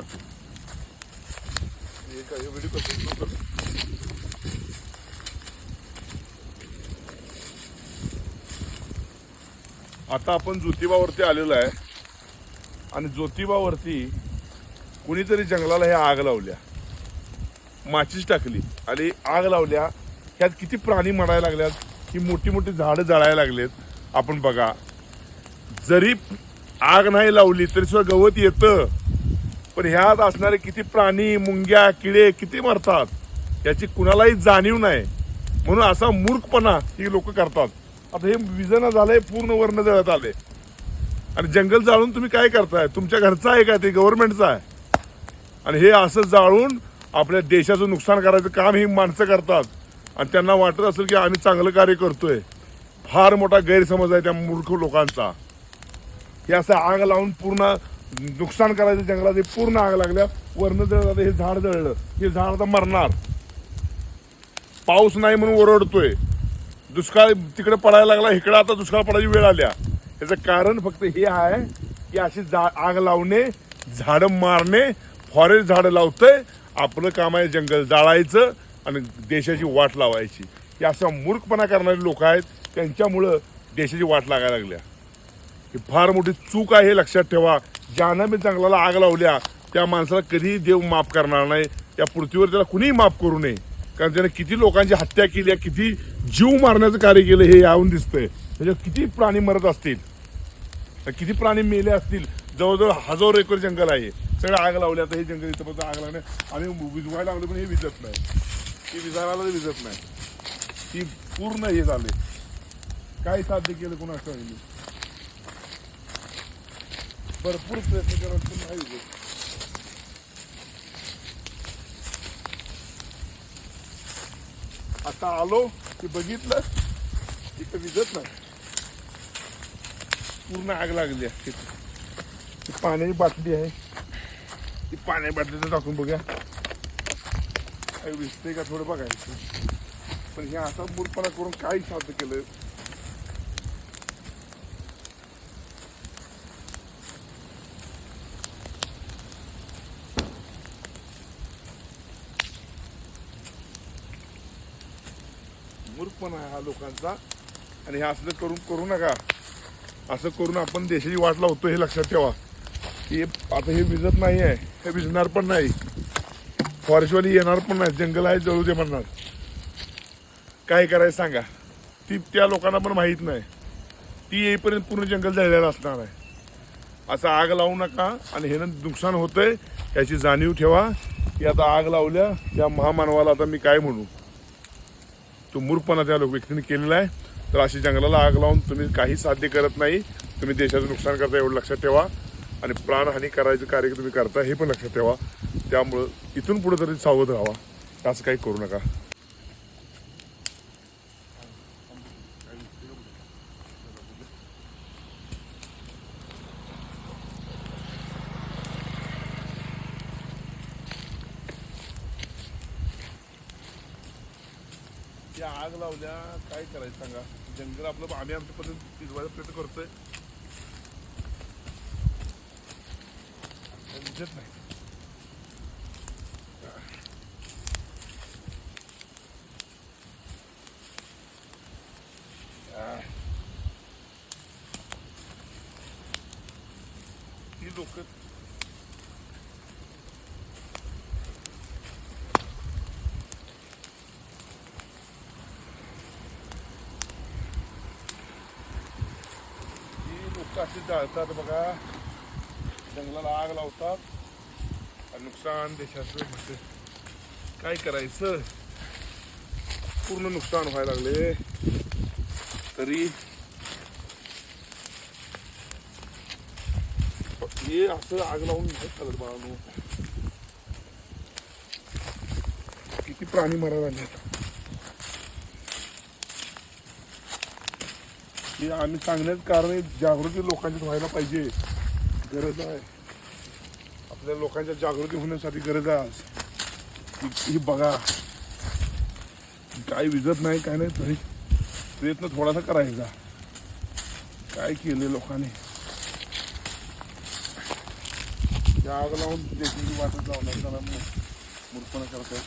दाखव आता आपण ज्योतिबावरती आलेलो आहे. आणि ज्योतिबावरती कुणीतरी जंगलाला हे आग लावल्या. माचीच टाकली. आणि आग लावल्या. ह्यात किती प्राणी मरायला लागल्यात? ही मोठी मोठी झाडं जळायला लागलेत. आपण बघा. जरी आग नाही लावली तरी सुद्धा गवत येतं. पण ह्यात असणारे किती प्राणी मुंग्या किडे किती मरतात याची कुणालाही जाणीव नाही. म्हणून असा मूर्खपणा ही लोक करतात. आता हे विजन झालंय पूर्ण वर्ण जळत आले आणि जंगल जाळून तुम्ही काय करताय? तुमच्या घरचं आहे का ते? गव्हर्नमेंटचं आहे. आणि हे असं जाळून आपल्या देशाचं नुकसान करायचं काम ही माणसं करतात. आणि त्यांना वाटत असेल की आम्ही चांगलं कार्य करतोय. फार मोठा गैरसमज आहे त्या मूर्ख लोकांचा. हे असं आग लावून पूर्ण नुकसान करायचं जंगलात हे पूर्ण आग लागल्या. वरण जळलं हे झाड जळलं. हे झाड आता मरणार. पाऊस नाही म्हणून ओरडतोय. दुष्काळ तिकडे पडायला लागला इकडे आता दुष्काळ पडायची वेळ आल्या. याचं कारण फक्त हे आहे की अशी जा आग लावणे झाडं मारणे फॉरेस्ट झाडं लावतंय. आपलं काम आहे जंगल जाळायचं आणि देशाची वाट लावायची. हे अशा मूर्खपणा करणारे लोक आहेत त्यांच्यामुळं देशाची वाट लागायला लागल्या. ही फार मोठी चूक आहे हे लक्षात ठेवा. ज्यानं मी जंगलाला आग लावल्या त्या माणसाला कधीही देव माफ करणार नाही. त्या पृथ्वीवर त्याला कुणीही माफ करू नये. कारण त्याने किती लोकांची हत्या केली आहे, किती जीव मारण्याचं कार्य केलं हे याहून दिसतंय. त्याच्यात किती प्राणी मरत असतील तर किती प्राणी मेले असतील. जवळजवळ हजारो एकर जंगल आहे. सगळं आग लावल्या आता हे जंगल इथं आग लावणे. आम्ही विजवायला लागलो पण हे विजत नाही. हे विजायला विजत नाही. ही पूर्ण हे झाले. काय साध्य केलं कोणाचं? आहे भरपूर प्रयत्न करून पण नाही विजत आता आलो की बघितलं तिथं विजत नाही. पूर्ण आग लागली आहे ती पाण्याची बाटली आहे. ती पाण्याची बाटली तर टाकून बघा काही विजते का थोडं बघायचं. पण हे असा मूर्पणा करून काही साध्य केलं. पण आहे हा लोकांचा. आणि हे असलं करून करू नका. असं करून आपण देशाची वाट लावतो हे लक्षात ठेवा. की आता हे विजत नाही आहे. हे विजणार पण नाही. फॉरेस्टवाली येणार पण नाही. जंगल आहे जळू दे म्हणणार. काय करायचं सांगा? ती त्या लोकांना पण माहीत नाही. ती येईपर्यंत पूर्ण जंगल जळलेलं असणार आहे. असं आग लावू नका आणि हे नुकसान होतंय याची जाणीव ठेवा. की आता आग लावल्या त्या महामानवाला आता मी काय म्हणू? तो मूर्खपणा त्या लोक व्यक्तीने केलेला आहे. तर अशी जंगलाला आग लावून तुम्ही काही साध्य करत नाही. तुम्ही देशाचं नुकसान करता एवढं लक्षात ठेवा. आणि प्राणहानी करायचं कार्य तुम्ही करता हे पण लक्षात ठेवा. त्यामुळं इथून पुढे तरी सावध राहा. असं काही करू नका. ती आग लावल्या काय करायचं सांगा? जंगल आपलं आम्ही आमच्या पद्धतीने प्रयत्न करतोय. पण नाही. ही लोक असे जाळतात बघा. जंगलाला आग लावतात. आणि नुकसान देशाचं म्हणजे काय करायचं? पूर्ण नुकसान व्हायला लागले. तरी हे असं आग लावून चालत बाळांनो? किती प्राणी मरायला लागले हे आम्ही सांगण्याचं कारण आहे, जागृती लोकांच्यात व्हायला पाहिजे. गरज आहे. आपल्या लोकांच्या जागृती होण्यासाठी गरज आहे आज. ही- ही बघा. काय विजत नाही काय नाही तरी प्रयत्न थोडासा करायचा. काय केले लोकांनी? त्या आग लावून देखील वाटत लावणार त्याला मूर्पण करतात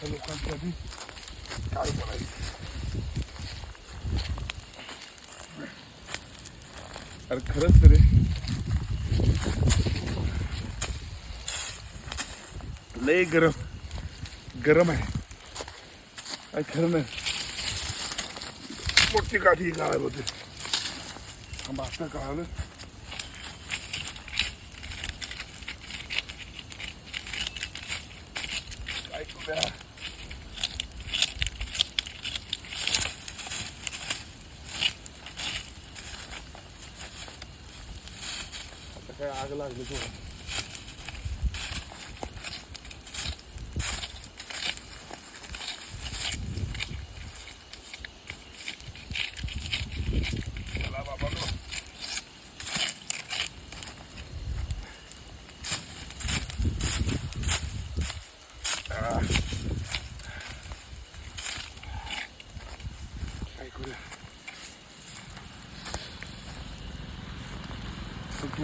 त्या लोकांसाठी काय करायचं? अरे खरंच रे. लय गरम. गरम आहे. काय खरं नाही. मोठी काठी काढायला होते. थांबा आता कळालं काय करूया? काय आग लागली तो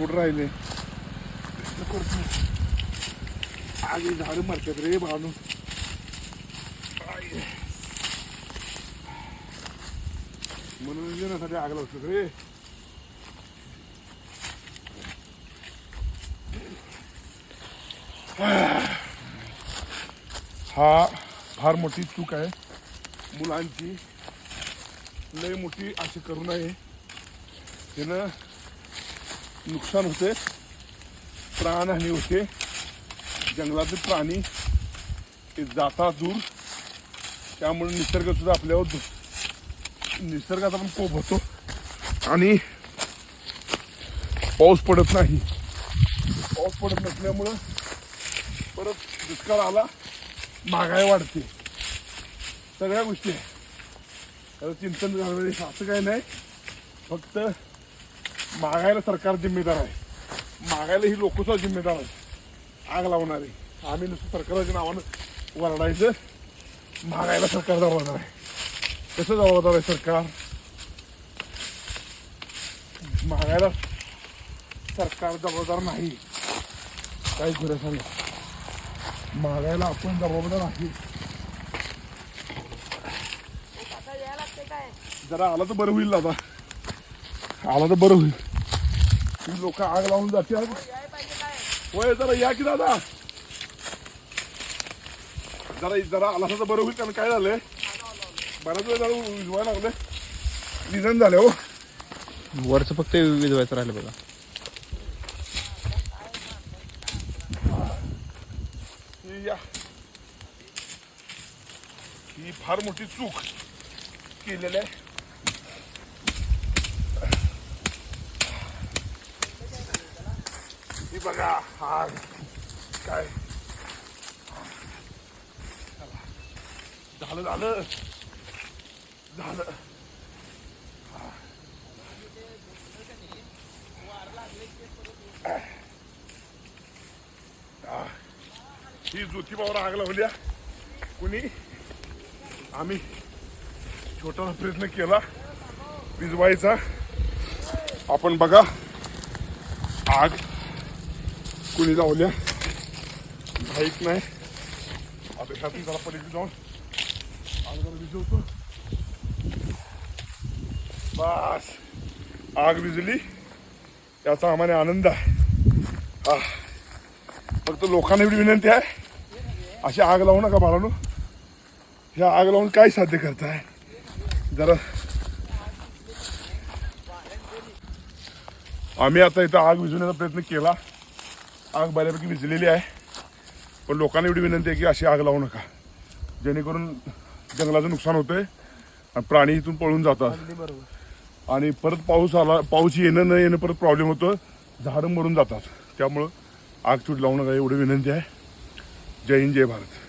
थोड राहिले? आगे झाड मरतात रे बाणू. मनोरंजनासाठी आग लावतात रे. हा फार मोठी चूक आहे. मुलांची लय मोठी अशी करू नये त्यानं नुकसान होते प्राणहानी होते. जंगलातील प्राणी ते जातात दूर. त्यामुळे निसर्गसुद्धा आपल्यावर निसर्गाचा पण कोप होतो. आणि पाऊस पडत नाही. पाऊस पडत नसल्यामुळं परत दुष्काळ आला महागाई वाढते. सगळ्या गोष्टी आहे खरं चिंतन झालं असं काही नाही. फक्त महागायला सरकार जिम्मेदार आहे. महागायला ही लोकसुद्धा जिम्मेदार आहे. आग लावणारे. आम्ही नुसतं सरकारच्या नावानं वरडायचं. महागायला सरकार जबाबदार आहे. कसं जबाबदार आहे सरकार? महागायला सरकार जबाबदार नाही. काय खरं सांगा. महागायला आपण जबाबदार आहे जरा आला तर बरं होईल दादा. आला तर बरं होईल. लोक आग लावून जाते होय जरा या की दादा. जरा जरा आला तर बरं होईल कारण काय झालंय? बराच वेळ जरा विजवायला लागले निधन झाले हो. वरचं फक्त विजवायचं राहिलं बघा. या. ही फार मोठी चूक केलेली आहे. बघा. हा. काय? झालं झालं. झालं. ही. ज्योतिबावर आग लावल्या कुणी? आम्ही. छोटासा प्रयत्न केला. विजवायचा आपण बघा. आग. कुणी लावल्या? माहीत नाही. आता ह्यातून जरा पलीकडे जाऊन आग जरा विजवतो बस. आग विजली याचा आम्हाला आनंद आहे. हा. फक्त लोकांना एवढी विनंती आहे. अशी आग लावू नका बाळानो. ह्या आग लावून काय साध्य करताय? जरा. आम्ही आता इथं आग विझवण्याचा प्रयत्न केला. आग बऱ्यापैकी विझलेली आहे. पण लोकांना एवढी विनंती आहे की अशी आग लावू नका. जेणेकरून जंगलाचं नुकसान होतंय आणि प्राणी इथून पळून जातात. आणि परत पाऊस आला पाऊस येणं न येणं परत प्रॉब्लेम होतो. झाडं मरून जातात. त्यामुळं आग चूट लावू नका एवढी विनंती आहे. जय हिंद जय भारत.